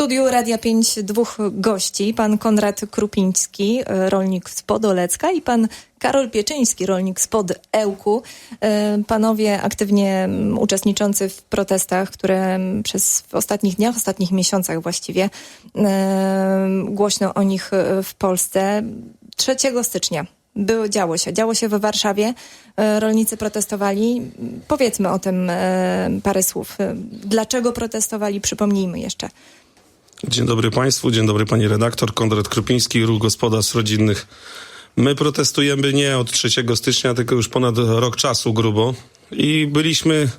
studiu Radia 5 dwóch gości. Pan Konrad Krupiński, e, rolnik z Podolecka i pan Karol Pieczyński, rolnik spod Ełku. E, Panowie aktywnie uczestniczący w protestach, które przez w ostatnich dniach, ostatnich miesiącach właściwie e, głośno o nich w Polsce. 3 stycznia było, działo się. Działo się we Warszawie. Rolnicy protestowali. Powiedzmy o tym parę słów. Dlaczego protestowali? Przypomnijmy jeszcze. Dzień dobry Państwu, dzień dobry Pani redaktor, Konrad Krupiński, Ruch Gospodarstw Rodzinnych. My protestujemy nie od 3 stycznia, tylko już ponad rok czasu grubo i byliśmy,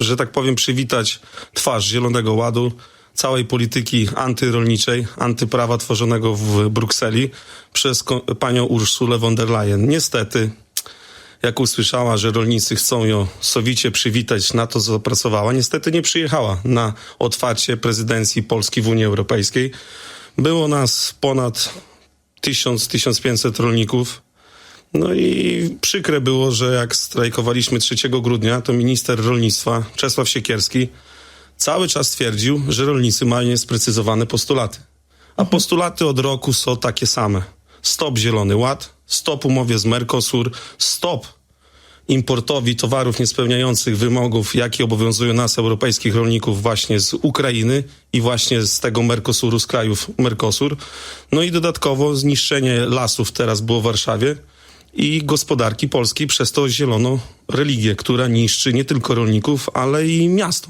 że tak powiem, przywitać twarz Zielonego Ładu, całej polityki antyrolniczej, antyprawa tworzonego w Brukseli przez panią Ursulę von der Leyen. Niestety, jak usłyszała, że rolnicy chcą ją sowicie przywitać, na to zapracowała. Niestety nie przyjechała na otwarcie prezydencji Polski w Unii Europejskiej. Było nas ponad 1000-1500 rolników. No i przykre było, że jak strajkowaliśmy 3 grudnia, to minister rolnictwa Czesław Siekierski cały czas twierdził, że rolnicy mają niesprecyzowane postulaty. A postulaty od roku są takie same. Stop Zielony Ład, stop umowie z Mercosur, stop importowi towarów niespełniających wymogów, jakie obowiązują nas, europejskich rolników, właśnie z Ukrainy i właśnie z tego Mercosuru, z krajów Mercosur. No i dodatkowo zniszczenie lasów teraz było w Warszawie i gospodarki polskiej przez to zieloną religię, która niszczy nie tylko rolników, ale i miasto.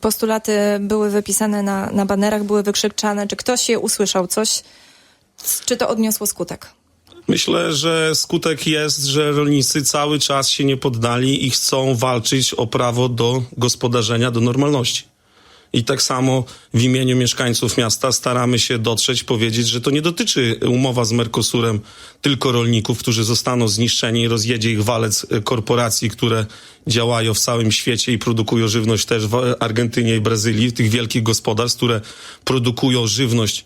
Postulaty były wypisane na, na banerach, były wykrzyczane. Czy ktoś je usłyszał? Coś? Czy to odniosło skutek? Myślę, że skutek jest, że rolnicy cały czas się nie poddali i chcą walczyć o prawo do gospodarzenia, do normalności. I tak samo w imieniu mieszkańców miasta staramy się dotrzeć, powiedzieć, że to nie dotyczy umowa z Mercosurem tylko rolników, którzy zostaną zniszczeni i rozjedzie ich walec korporacji, które działają w całym świecie i produkują żywność też w Argentynie i Brazylii, tych wielkich gospodarstw, które produkują żywność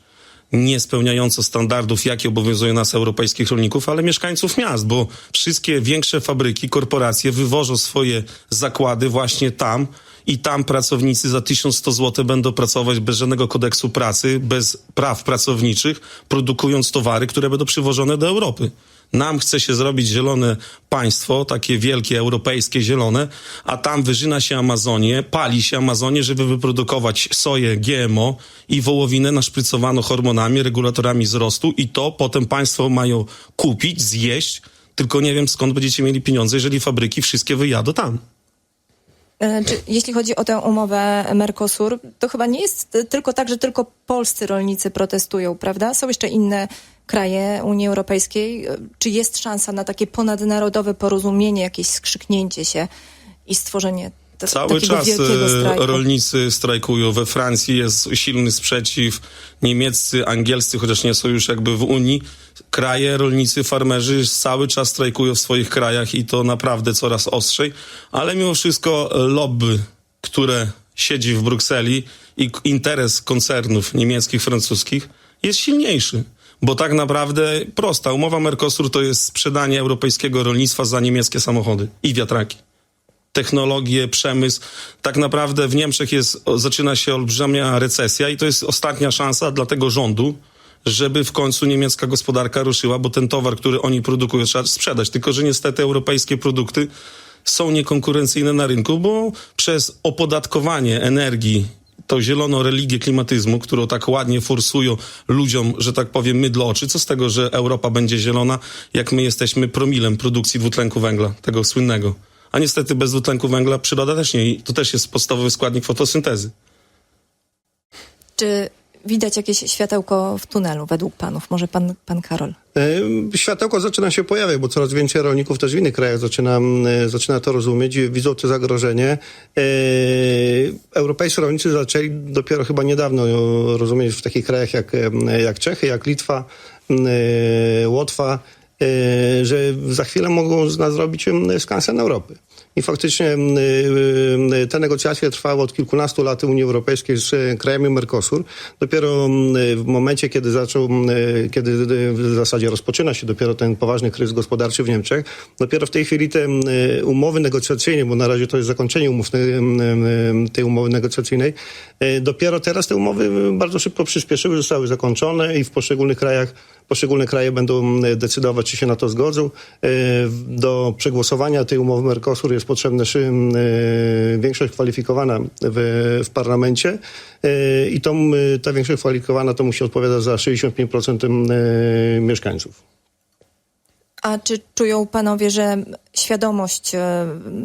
nie spełniająco standardów, jakie obowiązują nas, europejskich rolników, ale mieszkańców miast, bo wszystkie większe fabryki, korporacje wywożą swoje zakłady właśnie tam i tam pracownicy za 1100 zł będą pracować bez żadnego kodeksu pracy, bez praw pracowniczych, produkując towary, które będą przywożone do Europy. Nam chce się zrobić zielone państwo, takie wielkie, europejskie, zielone, a tam wyżyna się Amazonię, pali się Amazonię, żeby wyprodukować soję GMO i wołowinę naszprycowaną hormonami, regulatorami wzrostu i to potem państwo mają kupić, zjeść, tylko nie wiem skąd będziecie mieli pieniądze, jeżeli fabryki wszystkie wyjadą tam. E, Czy, jeśli chodzi o tę umowę Mercosur, to chyba nie jest tylko tak, że tylko polscy rolnicy protestują, prawda? Są jeszcze inne kraje Unii Europejskiej. Czy jest szansa na takie ponadnarodowe porozumienie, jakieś skrzyknięcie się i stworzenie ta, Cały czas e, strajku? rolnicy strajkują. We Francji jest silny sprzeciw. Niemieccy, angielscy, chociaż nie są już jakby w Unii, kraje, rolnicy, farmerzy cały czas strajkują w swoich krajach i to naprawdę coraz ostrzej. Ale mimo wszystko e, lobby, które siedzi w Brukseli i interes koncernów niemieckich, francuskich jest silniejszy. Bo tak naprawdę prosta, umowa Mercosur to jest sprzedanie europejskiego rolnictwa za niemieckie samochody i wiatraki technologię, przemysł. Tak naprawdę w Niemczech jest, zaczyna się olbrzymia recesja i to jest ostatnia szansa dla tego rządu, żeby w końcu niemiecka gospodarka ruszyła, bo ten towar, który oni produkują, trzeba sprzedać. Tylko, że niestety europejskie produkty są niekonkurencyjne na rynku, bo przez opodatkowanie energii, tą zieloną religię klimatyzmu, którą tak ładnie forsują ludziom, że tak powiem, mydlo oczy. Co z tego, że Europa będzie zielona, jak my jesteśmy promilem produkcji dwutlenku węgla, tego słynnego. A niestety bez dwutlenku węgla przyroda też nie. I to też jest podstawowy składnik fotosyntezy. Czy widać jakieś światełko w tunelu według panów? Może pan, pan Karol? E, Światełko zaczyna się pojawiać, bo coraz więcej rolników też w innych krajach zaczyna, e, zaczyna to rozumieć, widzą to zagrożenie. E, Europejscy rolnicy zaczęli dopiero chyba niedawno rozumieć w takich krajach jak, jak Czechy, jak Litwa, Łotwa, że za chwilę mogą z nas zrobić skansen Europy. I faktycznie em, e, te negocjacje trwały od kilkunastu lat Unii Europejskiej z e, krajami Mercosur. Dopiero em, w momencie, kiedy zaczął, em, kiedy w zasadzie rozpoczyna się dopiero ten poważny kryzys gospodarczy w Niemczech, dopiero w tej chwili te umowy negocjacyjne, bo na razie to jest zakończenie umów, tej umowy negocjacyjnej, dopiero teraz te umowy bardzo szybko przyspieszyły, zostały zakończone i w poszczególnych krajach Poszczególne kraje będą decydować, czy się na to zgodzą. E, Do przegłosowania tej umowy Mercosur jest potrzebna e, większość kwalifikowana w, w parlamencie E, i ta większość kwalifikowana to musi odpowiadać za 65% m, e, mieszkańców. A czy czują panowie, że świadomość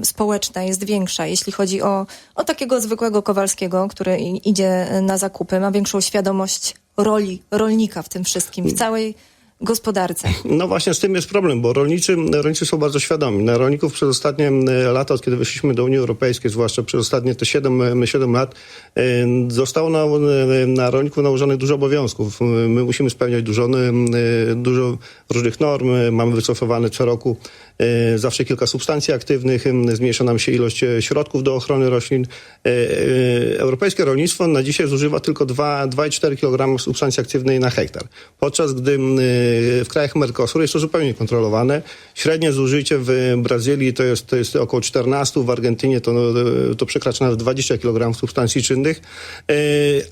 społeczna jest większa, jeśli chodzi o, o takiego zwykłego Kowalskiego, który idzie na zakupy, ma większą świadomość roli rolnika w tym wszystkim, w całej gospodarce? No właśnie z tym jest problem, bo rolnicy, rolnicy są bardzo świadomi. Na rolników przez ostatnie m, lata, od kiedy wyszliśmy do Unii Europejskiej, zwłaszcza przez ostatnie te 7, 7 lat, e, zostało na, na rolników nałożonych dużo obowiązków. My musimy spełniać dużo, e, dużo różnych norm, mamy wycofywane co roku e, zawsze kilka substancji aktywnych, zmniejsza nam się ilość e, środków do ochrony roślin. E, e, Europejskie rolnictwo na dzisiaj zużywa tylko 2 2,4 kg substancji aktywnej na hektar, podczas gdy w krajach Mercosur jest to zupełnie kontrolowane. Średnie zużycie w Brazylii to jest, to jest około 14, w Argentynie to, to przekracza nawet 20 kg substancji czynnych. E,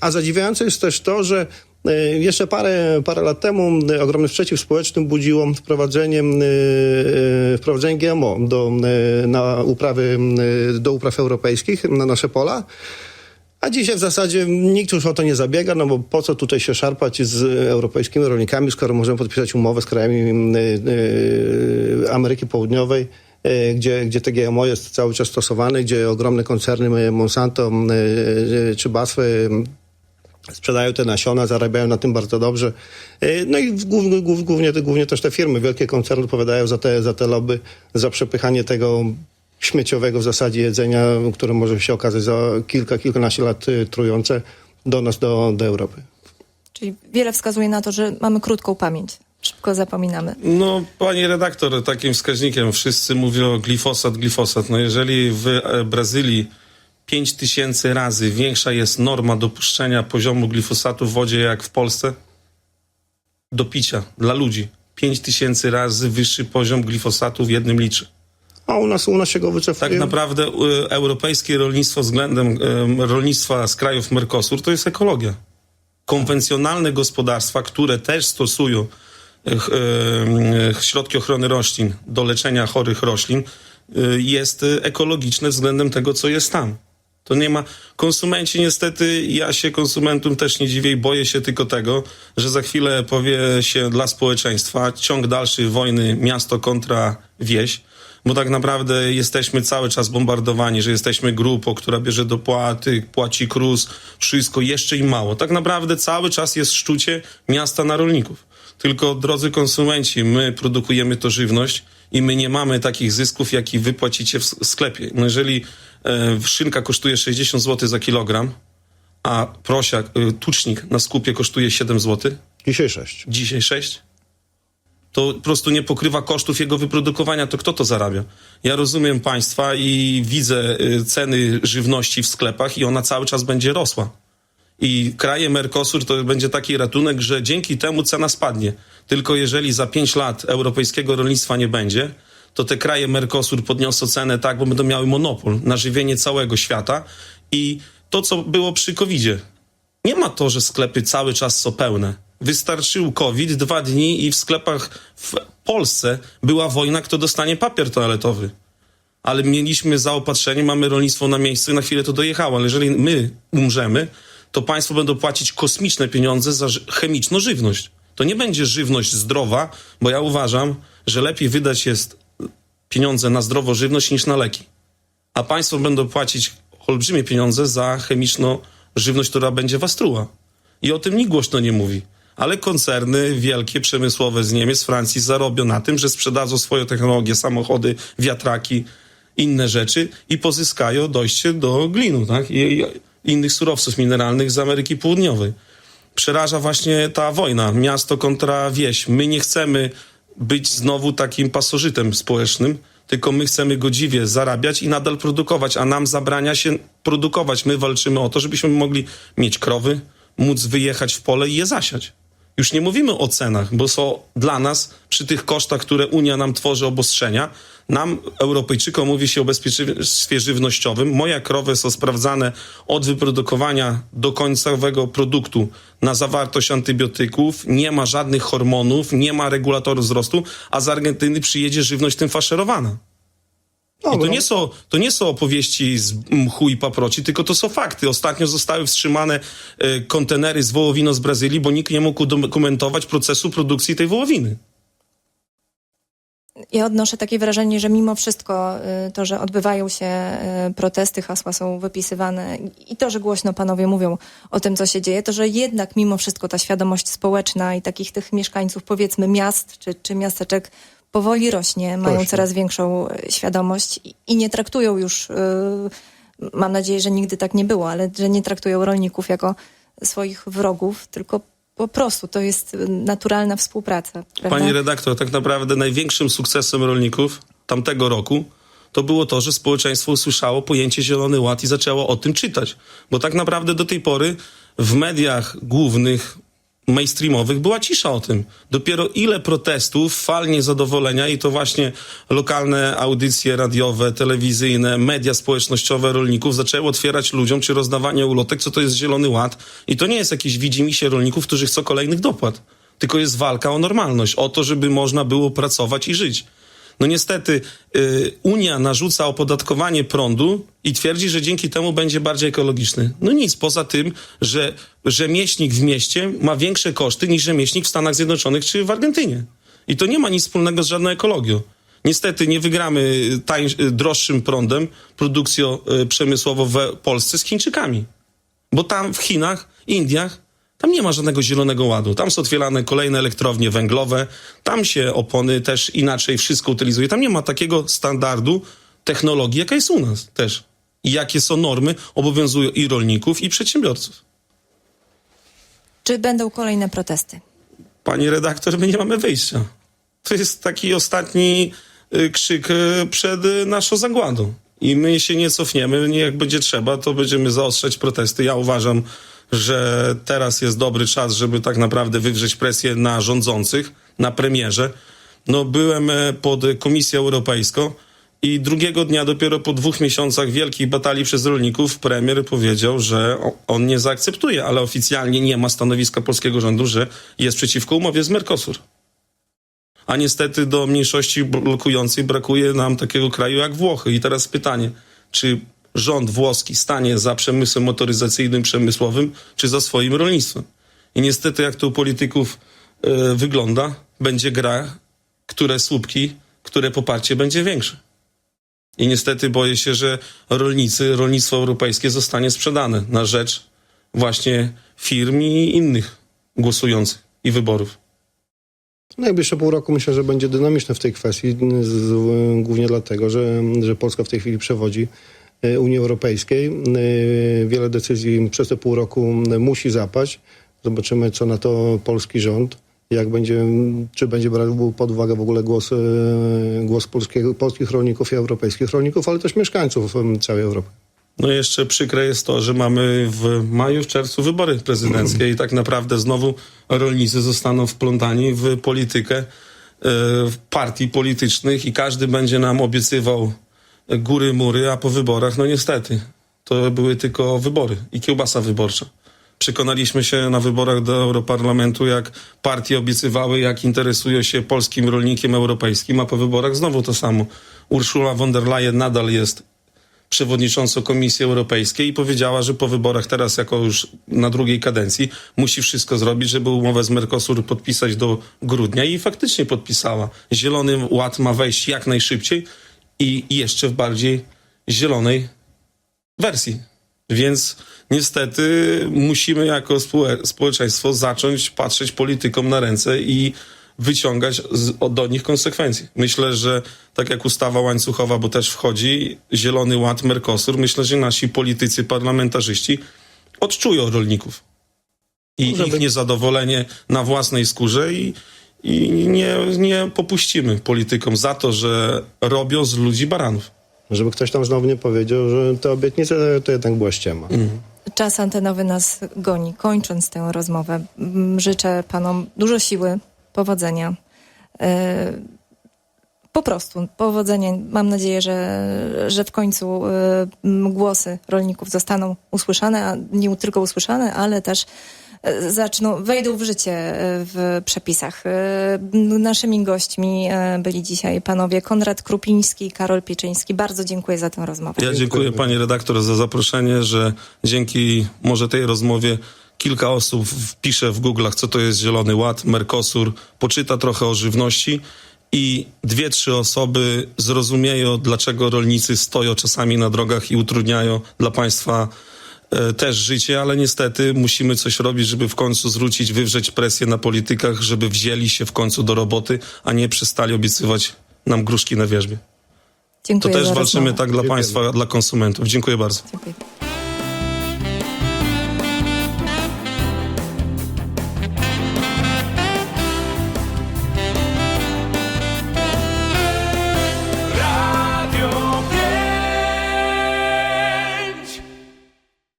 A zadziwiające jest też to, że e, jeszcze parę, parę lat temu e, ogromny sprzeciw społeczny budziło wprowadzenie, e, wprowadzenie GMO do, na uprawy, do upraw europejskich na nasze pola. A dzisiaj w zasadzie nikt już o to nie zabiega, no bo po co tutaj się szarpać z europejskimi rolnikami, skoro możemy podpisać umowę z krajami y, y, Ameryki Południowej, y, gdzie, gdzie te GMO jest cały czas stosowane, gdzie ogromne koncerny y, Monsanto y, y, czy BASF y, sprzedają te nasiona, zarabiają na tym bardzo dobrze. Y, No i głównie, głównie, głównie też te firmy, wielkie koncerny odpowiadają za te, za te lobby, za przepychanie tego śmieciowego w zasadzie jedzenia, które może się okazać za kilka, kilkanaście lat y, trujące do nas, do, do Europy. Czyli wiele wskazuje na to, że mamy krótką pamięć. Szybko zapominamy. No, pani redaktor, takim wskaźnikiem wszyscy mówią glifosat, glifosat. No jeżeli w e, Brazylii 5 tysięcy razy większa jest norma dopuszczenia poziomu glifosatu w wodzie jak w Polsce do picia dla ludzi. 5 tysięcy razy wyższy poziom glifosatu w jednym litrze. A u nas, u nas się go wycofuje. Tak naprawdę y, europejskie rolnictwo względem y, rolnictwa z krajów Mercosur to jest ekologia. Konwencjonalne gospodarstwa, które też stosują y, y, y, środki ochrony roślin do leczenia chorych roślin, y, jest y, ekologiczne względem tego, co jest tam. To nie ma. Konsumenci, niestety, ja się konsumentom też nie dziwię i boję się tylko tego, że za chwilę powie się dla społeczeństwa ciąg dalszy wojny miasto kontra wieś, bo tak naprawdę jesteśmy cały czas bombardowani, że jesteśmy grupą, która bierze dopłaty, płaci KRUS, wszystko jeszcze i mało. Tak naprawdę cały czas jest szczucie miasta na rolników. Tylko, drodzy konsumenci, my produkujemy to żywność i my nie mamy takich zysków, jaki wy płacicie w sklepie. No jeżeli szynka kosztuje 60 zł za kilogram, a prosiak, e, tucznik na skupie kosztuje 7 zł, Dzisiaj sześć. dzisiaj 6, to po prostu nie pokrywa kosztów jego wyprodukowania, to kto to zarabia? Ja rozumiem państwa i widzę y, ceny żywności w sklepach i ona cały czas będzie rosła. I kraje Mercosur to będzie taki ratunek, że dzięki temu cena spadnie. Tylko jeżeli za 5 lat europejskiego rolnictwa nie będzie, to te kraje Mercosur podniosą cenę tak, bo będą miały monopol na żywienie całego świata. I to, co było przy COVID-zie, nie ma to, że sklepy cały czas są pełne. Wystarczył COVID, dwa dni i w sklepach w Polsce była wojna, kto dostanie papier toaletowy. Ale mieliśmy zaopatrzenie, mamy rolnictwo na miejscu i na chwilę to dojechało. Ale jeżeli my umrzemy, to państwo będą płacić kosmiczne pieniądze za chemiczną żywność. To nie będzie żywność zdrowa, bo ja uważam, że lepiej wydać jest pieniądze na zdrową żywność niż na leki a państwo będą płacić olbrzymie pieniądze za chemiczną żywność, która będzie was truła. I o tym nikt głośno nie mówi. Ale koncerny wielkie, przemysłowe z Niemiec, Francji zarobią na tym, że sprzedadzą swoją technologię, samochody, wiatraki, inne rzeczy i pozyskają dojście do glinu, tak? I innych surowców mineralnych z Ameryki Południowej. Przeraża właśnie ta wojna, miasto kontra wieś. My nie chcemy być znowu takim pasożytem społecznym, tylko my chcemy godziwie zarabiać i nadal produkować, a nam zabrania się produkować. My walczymy o to, żebyśmy mogli mieć krowy, móc wyjechać w pole i je zasiać. Już nie mówimy o cenach, bo są dla nas przy tych kosztach, które Unia nam tworzy obostrzenia, nam, Europejczykom, mówi się o bezpieczeństwie żywnościowym. Moje krowy są sprawdzane od wyprodukowania do końcowego produktu na zawartość antybiotyków, nie ma żadnych hormonów, nie ma regulatorów wzrostu, a z Argentyny przyjedzie żywność tym faszerowana. I to Dobra. nie, są, to nie są opowieści z mchu i paproci, tylko to są fakty. Ostatnio zostały wstrzymane e, kontenery z wołowiną z Brazylii, bo nikt nie mógł dokumentować procesu produkcji tej wołowiny. Ja odnoszę takie wrażenie, że mimo wszystko y, to, że odbywają się y, protesty, hasła są wypisywane i to, że głośno panowie mówią o tym, co się dzieje, to, że jednak mimo wszystko ta świadomość społeczna i takich tych mieszkańców, powiedzmy miast czy, czy miasteczek powoli rośnie, mają coraz większą y, świadomość i, i nie traktują już, mam nadzieję, że nigdy tak nie było, ale że nie traktują rolników jako swoich wrogów, tylko po prostu to jest y, naturalna współpraca. Prawda? Pani redaktor, tak naprawdę największym sukcesem rolników tamtego roku to było to, że społeczeństwo usłyszało pojęcie Zielony Ład i zaczęło o tym czytać. Bo tak naprawdę do tej pory w mediach głównych, mainstreamowych była cisza o tym. Dopiero ile protestów, fal niezadowolenia i to właśnie lokalne audycje radiowe, telewizyjne, media społecznościowe rolników zaczęły otwierać ludziom, czy rozdawanie ulotek, co to jest Zielony Ład. I to nie jest jakieś widzimisię rolników, którzy chcą kolejnych dopłat. Tylko jest walka o normalność, o to, żeby można było pracować i żyć. No niestety y, Unia narzuca opodatkowanie prądu i twierdzi, że dzięki temu będzie bardziej ekologiczny. No nic, poza tym, że rzemieślnik w mieście ma większe koszty niż rzemieślnik w Stanach Zjednoczonych czy w Argentynie. I to nie ma nic wspólnego z żadną ekologią. Niestety nie wygramy y, droższym prądem produkcją y, przemysłową w Polsce z Chińczykami. Bo tam w Chinach, Indiach, tam nie ma żadnego zielonego ładu. Tam są otwierane kolejne elektrownie węglowe, tam się opony też inaczej wszystko utylizuje. Tam nie ma takiego standardu technologii, jaka jest u nas też. I jakie są normy, obowiązują i rolników, i przedsiębiorców. Czy będą kolejne protesty? Pani redaktor, my nie mamy wyjścia. To jest taki ostatni y, krzyk y, przed y, naszą zagładą. I my się nie cofniemy. Nie, Jak będzie trzeba, to będziemy zaostrzać protesty. Ja uważam, że teraz jest dobry czas, żeby tak naprawdę wywrzeć presję na rządzących, na premierze. No, byłem e, pod Komisją Europejską i drugiego dnia, dopiero po dwóch miesiącach wielkich batalii przez rolników, premier powiedział, że on nie zaakceptuje, ale oficjalnie nie ma stanowiska polskiego rządu, że jest przeciwko umowie z Mercosur. A niestety do mniejszości blokującej brakuje nam takiego kraju jak Włochy. I teraz pytanie, czy rząd włoski stanie za przemysłem motoryzacyjnym, przemysłowym, czy za swoim rolnictwem? I niestety, jak to u polityków e, wygląda, będzie gra, które słupki, które poparcie będzie większe. I niestety boję się, że rolnicy, rolnictwo europejskie zostanie sprzedane na rzecz właśnie firm i innych głosujących i wyborów. Najbliższe pół roku myślę, że będzie dynamiczne w tej kwestii, głównie dlatego, że, że Polska w tej chwili przewodzi Unii Europejskiej. E, Wiele decyzji przez te pół roku musi zapaść. Zobaczymy, co na to polski rząd, jak będzie, czy będzie brał pod uwagę w ogóle głos, e, głos polskiego, polskich rolników i europejskich rolników, ale też mieszkańców całej Europy. No jeszcze przykre jest to, że mamy w maju, w czerwcu wybory prezydenckie i tak naprawdę znowu rolnicy zostaną wplątani w politykę e, partii politycznych i każdy będzie nam obiecywał góry, mury, a po wyborach, no niestety, to były tylko wybory i kiełbasa wyborcza. Przekonaliśmy się na wyborach do Europarlamentu, jak partie obiecywały, jak interesują się polskim rolnikiem europejskim, a po wyborach znowu to samo. Ursula von der Leyen nadal jest przewodniczącą Komisji Europejskiej i powiedziała, że po wyborach teraz jako już na drugiej kadencji musi wszystko zrobić, żeby umowę z Mercosur podpisać do grudnia i faktycznie podpisała. Zielony Ład ma wejść jak najszybciej i jeszcze w bardziej zielonej wersji. Więc niestety musimy jako społe- społeczeństwo zacząć patrzeć politykom na ręce i wyciągać do nich konsekwencje. Myślę, że tak jak ustawa łańcuchowa, bo też wchodzi Zielony Ład, Mercosur, myślę, że nasi politycy, parlamentarzyści odczują rolników i Żeby- ich niezadowolenie na własnej skórze i, i nie, nie popuścimy politykom za to, że robią z ludzi baranów. Żeby ktoś tam znowu nie powiedział, że te obietnice to jednak była ściema. Czas antenowy nas goni. Kończąc tę rozmowę, życzę panom dużo siły, powodzenia. E, Po prostu powodzenia. Mam nadzieję, że, że w końcu m, głosy rolników zostaną usłyszane, a nie tylko usłyszane, ale też e, zaczną, wejdą w życie e, w przepisach. Naszymi gośćmi byli dzisiaj panowie Konrad Krupiński i Karol Pieczyński. Bardzo dziękuję za tę rozmowę. Ja dziękuję pani redaktor za zaproszenie, że dzięki może tej rozmowie kilka osób wpisze w Google'ach, co to jest Zielony Ład, Mercosur, poczyta trochę o żywności i dwie, trzy osoby zrozumieją, dlaczego rolnicy stoją czasami na drogach i utrudniają dla państwa e, też życie, ale niestety musimy coś robić, żeby w końcu zwrócić, wywrzeć presję na politykach, żeby wzięli się w końcu do roboty, a nie przestali obiecywać nam gruszki na wierzbie. To Dziękuję też za walczymy rozmowę. tak dla Dziękujemy. państwa, dla konsumentów. Dziękuję bardzo. Dziękuję.